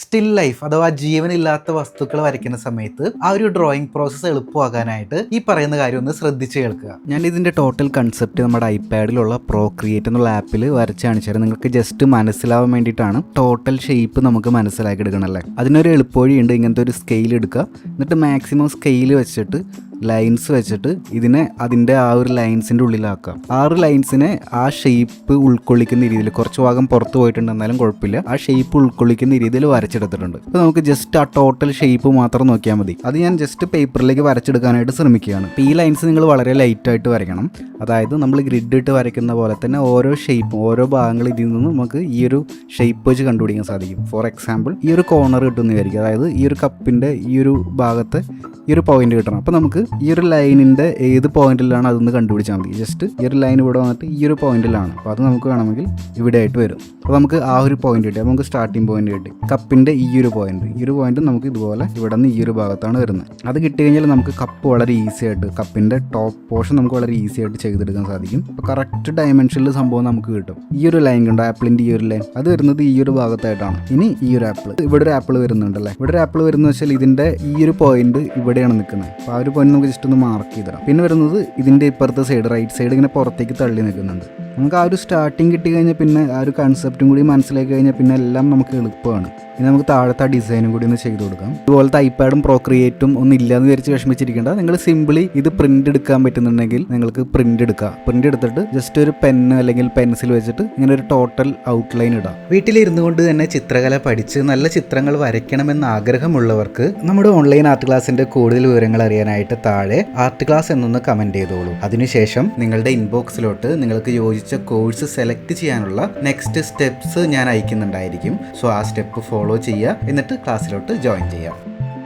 Still life അഥവാ ജീവനില്ലാത്ത വസ്തുക്കൾ വരയ്ക്കുന്ന സമയത്ത് ആ ഒരു ഡ്രോയിങ് പ്രോസസ്സ് എളുപ്പമാകാനായിട്ട് ഈ പറയുന്ന കാര്യം ഒന്ന് ശ്രദ്ധിച്ച് കേൾക്കുക. ഞാൻ ഇതിന്റെ ടോട്ടൽ കൺസെപ്റ്റ് നമ്മുടെ ഐപാഡിലുള്ള പ്രോ ക്രിയേറ്റ് എന്നുള്ള ആപ്പിൽ വരച്ച് കാണിച്ചാൽ നിങ്ങൾക്ക് ജസ്റ്റ് മനസ്സിലാവാൻ വേണ്ടിയിട്ടാണ് ടോട്ടൽ ഷേപ്പ് നമുക്ക് മനസ്സിലാക്കി എടുക്കണമല്ലേ അതിനൊരു എളുപ്പവഴിയുണ്ട് ഇങ്ങനത്തെ ഒരു സ്കെയിൽ എടുക്കുക. എന്നിട്ട് മാക്സിമം സ്കെയിൽ വെച്ചിട്ട് ലൈൻസ് വെച്ചിട്ട് ഇതിനെ അതിന്റെ ആ ഒരു ലൈൻസിന്റെ ഉള്ളിലാക്കാം ആറ് ലൈൻസിനെ ആ ഷേപ്പ് ഉൾക്കൊള്ളിക്കുന്ന രീതിയിൽ കുറച്ച് ഭാഗം പുറത്ത് പോയിട്ടുണ്ട് എന്നാലും കുഴപ്പമില്ല. ആ ഷേപ്പ് ഉൾക്കൊള്ളിക്കുന്ന രീതിയിൽ വരച്ചെടുത്തിട്ടുണ്ട്. അപ്പോൾ നമുക്ക് ജസ്റ്റ് ആ ടോട്ടൽ ഷേപ്പ് മാത്രം നോക്കിയാൽ മതി. അത് ഞാൻ ജസ്റ്റ് പേപ്പറിലേക്ക് വരച്ചെടുക്കാനായിട്ട് ശ്രമിക്കുകയാണ്. ഈ ലൈൻസ് നിങ്ങൾ വളരെ ലൈറ്റായിട്ട് വരയ്ക്കണം. അതായത് നമ്മൾ ഗ്രിഡ് ഇട്ട് വരയ്ക്കുന്ന പോലെ തന്നെ ഓരോ ഷേപ്പും ഓരോ ഭാഗങ്ങൾ ഇതിൽ നിന്ന് നമുക്ക് ഈ ഒരു ഷേപ്പ് വെച്ച് കണ്ടുപിടിക്കാൻ സാധിക്കും. ഫോർ എക്സാമ്പിൾ ഈ ഒരു കോർണർ കിട്ടുന്നതായിരിക്കും അതായത് ഈ ഒരു കപ്പിന്റെ ഈ ഒരു ഭാഗത്ത് ഈ ഒരു പോയിന്റ് കിട്ടണം. അപ്പോൾ നമുക്ക് ഈ ഒരു ലൈനിന്റെ ഏത് പോയിന്റിലാണ് അതൊന്ന് കണ്ടുപിടിച്ചാൽ മതി. ജസ്റ്റ് ഈ ഒരു ലൈൻ ഇവിടെ വന്നിട്ട് ഈ ഒരു പോയിന്റിലാണ് അപ്പോൾ അത് നമുക്ക് വേണമെങ്കിൽ ഇവിടെ ആയിട്ട് വരും. അപ്പോൾ നമുക്ക് ആ ഒരു പോയിന്റ് കിട്ടി. നമുക്ക് സ്റ്റാർട്ടിംഗ് പോയിന്റ് കിട്ടി. കപ്പിന്റെ ഈ ഒരു പോയിന്റ് ഈ ഒരു പോയിന്റ് നമുക്ക് ഇതുപോലെ ഇവിടെ നിന്ന് ഈ ഒരു ഭാഗത്താണ് വരുന്നത്. അത് കിട്ടി കഴിഞ്ഞാൽ നമുക്ക് കപ്പ് വളരെ ഈസി ആയിട്ട് കപ്പിന്റെ ടോപ്പ് പോർഷൻ നമുക്ക് വളരെ ഈസി ആയിട്ട് ചെയ്തെടുക്കാൻ സാധിക്കും. അപ്പോൾ കറക്റ്റ് ഡയമെൻഷനിൽ സംഭവം നമുക്ക് കിട്ടും. ഈ ഒരു ലൈൻ കണ്ടോ? ആപ്പിളിന്റെ ഈ ഒരു ലൈൻ അത് വരുന്നത് ഈ ഒരു ഭാഗത്തായിട്ടാണ്. ഇനി ഈ ഒരു ആപ്പിൾ ഇവിടെ ഒരു ആപ്പിൾ വരുന്നുണ്ടല്ലേ? ഇവിടെ ഒരു ആപ്പിൾ വരുന്നത് വെച്ചാൽ ഇതിന്റെ ഈ ഒരു പോയിന്റ് ഇവിടെയാണ് നിൽക്കുന്നത്. അപ്പോൾ ആ ഒരു പോയിന്റ് നമുക്ക് ജസ്റ്റ് ഒന്ന് മാർക്ക് ചെയ്തിടാം. പിന്നെ വരുന്നത് ഇതിന്റെ ഇപ്പുറത്തെ സൈഡ് റൈറ്റ് സൈഡ് ഇങ്ങനെ പുറത്തേക്ക് തള്ളി നിൽക്കുന്നുണ്ട്. നമുക്ക് ആ ഒരു സ്റ്റാർട്ടിങ് കിട്ടി കഴിഞ്ഞാൽ പിന്നെ ആ ഒരു കൺസെപ്റ്റും കൂടി മനസ്സിലാക്കി കഴിഞ്ഞാൽ പിന്നെ എല്ലാം നമുക്ക് എളുപ്പമാണ്. ഇനി നമുക്ക് താഴത്തെ ആ ഡിസൈനും കൂടി ഒന്ന് ചെയ്ത് കൊടുക്കാം. ഇതുപോലത്തെ ഐപാഡും പ്രോക്രിയേറ്റും ഒന്നും ഇല്ലാന്ന് വിചാരിച്ച് വിഷമിച്ചിരിക്കേണ്ട. നിങ്ങൾ സിമ്പിളി ഇത് പ്രിന്റ് എടുക്കാൻ പറ്റുന്നുണ്ടെങ്കിൽ നിങ്ങൾക്ക് പ്രിന്റ് എടുക്കാം. പ്രിന്റ് എടുത്തിട്ട് ജസ്റ്റ് ഒരു പെന്ന് അല്ലെങ്കിൽ പെൻസിൽ വെച്ചിട്ട് ഇങ്ങനെ ഒരു ടോട്ടൽ ഔട്ട്ലൈൻ ഇടാം. വീട്ടിലിരുന്നു കൊണ്ട് തന്നെ ചിത്രകല പഠിച്ച് നല്ല ചിത്രങ്ങൾ വരയ്ക്കണമെന്ന് ആഗ്രഹമുള്ളവർക്ക് നമ്മുടെ ഓൺലൈൻ ആർട്ട് ക്ലാസിന്റെ കൂടുതൽ വിവരങ്ങൾ അറിയാനായിട്ട് താഴെ ആർട്ട് ക്ലാസ് എന്നൊന്ന് കമന്റ് ചെയ്തോളൂ. അതിനുശേഷം നിങ്ങളുടെ ഇൻബോക്സിലോട്ട് നിങ്ങൾക്ക് യോജിച്ച കോഴ്സ് സെലക്ട് ചെയ്യാനുള്ള നെക്സ്റ്റ് സ്റ്റെപ്സ് ഞാൻ അയക്കുന്നുണ്ടായിരിക്കും. സോ ആ സ്റ്റെപ്പ് ഫോളോ ചെയ്യുക. എന്നിട്ട് ക്ലാസ്സിലോട്ട് ജോയിൻ ചെയ്യാം